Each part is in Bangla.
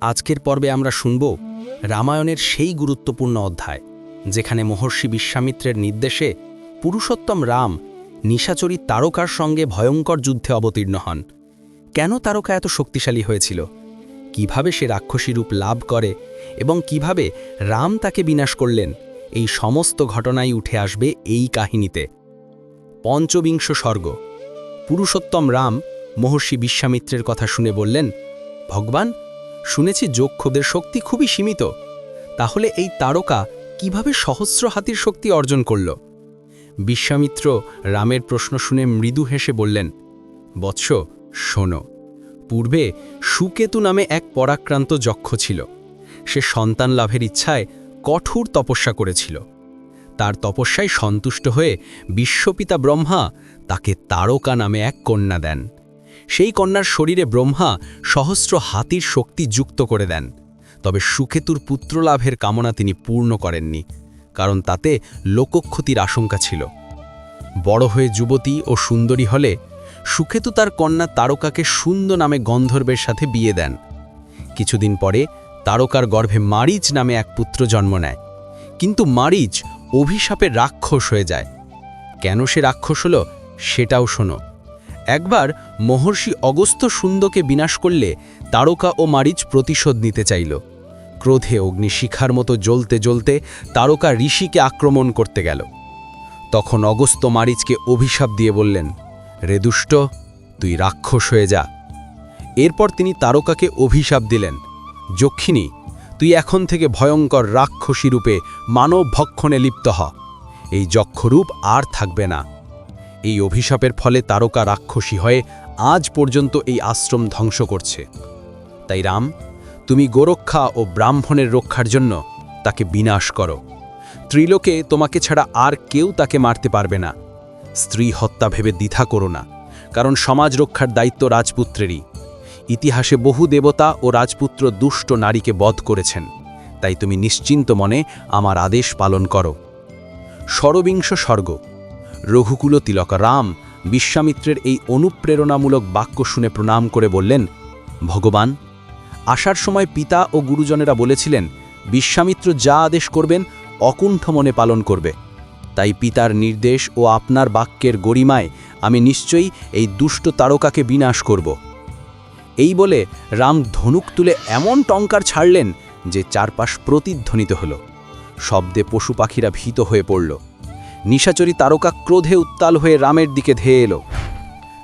আজকের পর্বে আমরা শুনব রামায়ণের সেই গুরুত্বপূর্ণ অধ্যায়, যেখানে মহর্ষি বিশ্বামিত্রের নির্দেশে পুরুষোত্তম রাম নিশাচরী তারকার সঙ্গে ভয়ঙ্কর যুদ্ধে অবতীর্ণ হন। কেন তারকা এত শক্তিশালী হয়েছিল? কীভাবে সে রাক্ষসী রূপ লাভ করে? এবং কীভাবে রাম তাকে বিনাশ করলেন? এই সমস্ত ঘটনাই উঠে আসবে এই কাহিনীতে। পঞ্চবিংশ স্বর্গ। পুরুষোত্তম রাম মহর্ষি বিশ্বামিত্রের কথা শুনে বললেন, ভগবান, শুনেছি যক্ষদের শক্তি খুবই সীমিত। তাহলে এই তারকা কীভাবে সহস্র হাতির শক্তি অর্জন করল? বিশ্বামিত্র রামের প্রশ্ন শুনে মৃদু হেসে বললেন, বৎস, শোনো, পূর্বে সুকেতু নামে এক পরাক্রান্ত যক্ষ ছিল। সে সন্তান লাভের ইচ্ছায় কঠোর তপস্যা করেছিল। তার তপস্যায় সন্তুষ্ট হয়ে বিশ্বপিতা ব্রহ্মা তাকে তারকা নামে এক কন্যা দেন। সেই কন্যার শরীরে ব্রহ্মা সহস্র হাতির শক্তি যুক্ত করে দেন। তবে সুকেতুর পুত্রলাভের কামনা তিনি পূর্ণ করেননি, কারণ তাতে লোকক্ষতির আশঙ্কা ছিল। বড় হয়ে যুবতী ও সুন্দরী হলে সুকেতু তার কন্যা তারকাকে সুন্দ নামে গন্ধর্বের সাথে বিয়ে দেন। কিছুদিন পরে তারকার গর্ভে মারিচ নামে এক পুত্র জন্ম নেয়। কিন্তু মারিচ অভিশাপের রাক্ষস হয়ে যায়। কেন সে রাক্ষস হল সেটাও শোনো। একবার মহর্ষি অগস্ত্য সুন্দকে বিনাশ করলে তারকা ও মারিচ প্রতিশোধ নিতে চাইল। ক্রোধে অগ্নিশিখার মতো জ্বলতে জ্বলতে তারকা ঋষিকে আক্রমণ করতে গেল। তখন অগস্ত্য মারিচকে অভিশাপ দিয়ে বললেন, রে দুষ্ট, তুই রাক্ষস হয়ে যা। এরপর তিনি তারকাকে অভিশাপ দিলেন। যক্ষিণী তুই এখন থেকে ভয়ঙ্কর রাক্ষসী রূপে মানব ভক্ষণে লিপ্ত হ। এই যক্ষরূপ আর থাকবে না। এই অভিশাপের ফলে তারকা রাক্ষসী হয়ে আজ পর্যন্ত এই আশ্রম ধ্বংস করছে। তাই রাম, তুমি গোরক্ষা ও ব্রাহ্মণের রক্ষার জন্য তাকে বিনাশ করো। ত্রিলোকে তোমাকে ছাড়া আর কেউ তাকে মারতে পারবে না। স্ত্রী হত্যা ভেবে দ্বিধা করো না, কারণ সমাজ রক্ষার দায়িত্ব রাজপুত্রেরই। ইতিহাসে বহু দেবতা ও রাজপুত্র দুষ্ট নারীকে বধ করেছেন। তাই তুমি নিশ্চিন্ত মনে আমার আদেশ পালন করো। ষড়বিংশ স্বর্গ। রঘুকুল তিলক রাম বিশ্বামিত্রের এই অনুপ্রেরণামূলক বাক্য শুনে প্রণাম করে বললেন, ভগবান আসার সময় পিতা ও গুরুজনেরা বলেছিলেন, বিশ্বামিত্র যা আদেশ করবেন অকুণ্ঠ মনে পালন করবে। তাই পিতার নির্দেশ ও আপনার বাক্যের গরিমায় আমি নিশ্চয়ই এই দুষ্ট তারকাকে বিনাশ করব। এই বলে রাম ধনুক তুলে এমন টঙ্কার ছাড়লেন যে চারপাশ প্রতিধ্বনিত হল। শব্দে পশু পাখিরা ভীত হয়ে পড়ল। নিশাচরী তারকা ক্রোধে উত্তাল হয়ে রামের দিকে ধেয়ে এলো।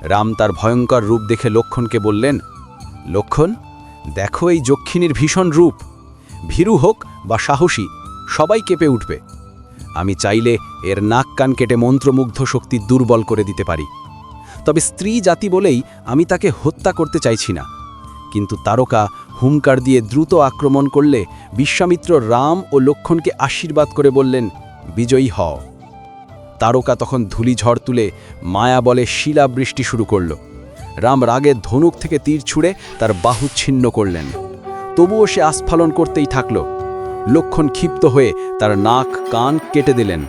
রাম তার ভয়ঙ্কর রূপ দেখে লক্ষণকে বললেন, লক্ষণ, দেখো এই যক্ষিণীর ভীষণ রূপ। ভীরু হোক বা সাহসী, সবাই কেঁপে উঠবে। আমি চাইলে এর নাক কান কেটে মন্ত্রমুগ্ধ শক্তি দুর্বল করে দিতে পারি। তবে স্ত্রী জাতি বলেই আমি তাকে হত্যা করতে চাইছি না। কিন্তু তারকা হুমকার দিয়ে দ্রুত আক্রমণ করলে বিশ্বামিত্র রাম ও লক্ষণকে আশীর্বাদ করে বললেন, বিজয়ী হও। তারকা তখন ধুলিঝড় তুলে মায়া বলে শিলা বৃষ্টি শুরু করল। রাম রাগে ধনুক থেকে তীর ছুঁড়ে তার বাহু ছিন্ন করলেন। তবুও সে আস্ফালন করতেই থাকল। লক্ষণ ক্ষিপ্ত হয়ে তার নাক, কান কেটে দিলেন।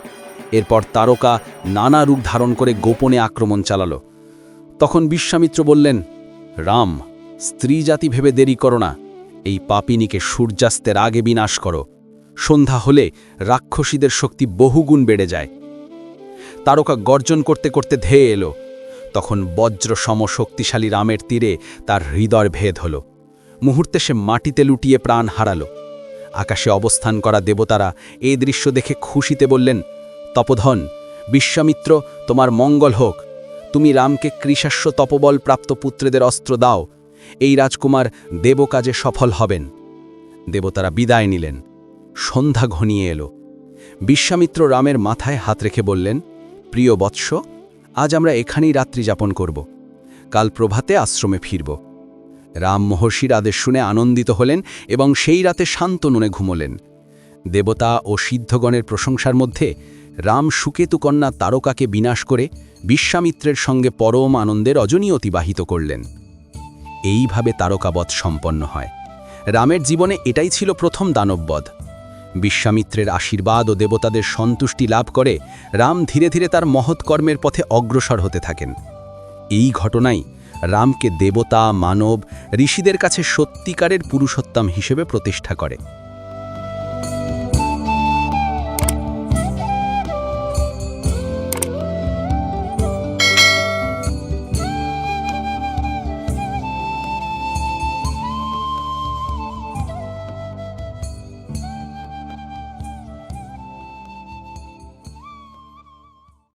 এরপর তারকা নানা রূপ ধারণ করে গোপনে আক্রমণ চালালো। তখন বিশ্বামিত্র বললেন, রাম স্ত্রী জাতি ভেবে দেরি করো না। এই পাপিনীকে সূর্যাস্তের আগে বিনাশ করো। সন্ধ্যা হলে রাক্ষসীদের শক্তি বহুগুণ বেড়ে যায়। তারকা গর্জন করতে করতে ধেয়ে এলো। তখন বজ্র সম শক্তিশালী রামের তীরে তার হৃদয় ভেদ হল। মুহূর্তে সে মাটিতে লুটিয়ে প্রাণ হারালো। আকাশে অবস্থান করা দেবতারা এই দৃশ্য দেখে খুশিতে বললেন, তপধন, বিশ্বামিত্র, তোমার মঙ্গল হোক। তুমি রামকে কৃষাস্য তপবল প্রাপ্ত পুত্রেদের অস্ত্র দাও। এই রাজকুমার দেবকাজে সফল হবেন। দেবতারা বিদায় নিলেন। সন্ধ্যা ঘনিয়ে এলো। বিশ্বামিত্র রামের মাথায় হাত রেখে বললেন, প্রিয় বৎস, আজ আমরা এখানেই রাত্রি যাপন করব। কাল প্রভাতে আশ্রমে ফিরব রাম মহর্ষির আদেশ শুনে আনন্দিত হলেন এবং সেই রাতে শান্ত নুনে ঘুমলেন। দেবতা ও সিদ্ধগণের প্রশংসার মধ্যে রাম সুকেতুকন্যা তারকাকে বিনাশ করে বিশ্বামিত্রের সঙ্গে পরম আনন্দে রজনী অতিবাহিত করলেন। এইভাবে তারকাবধ সম্পন্ন হয়। রামের জীবনে এটাই ছিল প্রথম দানববধ। বিশ্বামিত্রের আশীর্বাদ ও দেবতাদের সন্তুষ্টি লাভ করে রাম ধীরে ধীরে তার মহৎ কর্মের পথে অগ্রসর হতে থাকেন। এই ঘটনাই রামকে দেবতা, মানব, ঋষিদের কাছে সত্যিকারের পুরুষোত্তম হিসেবে প্রতিষ্ঠা করে।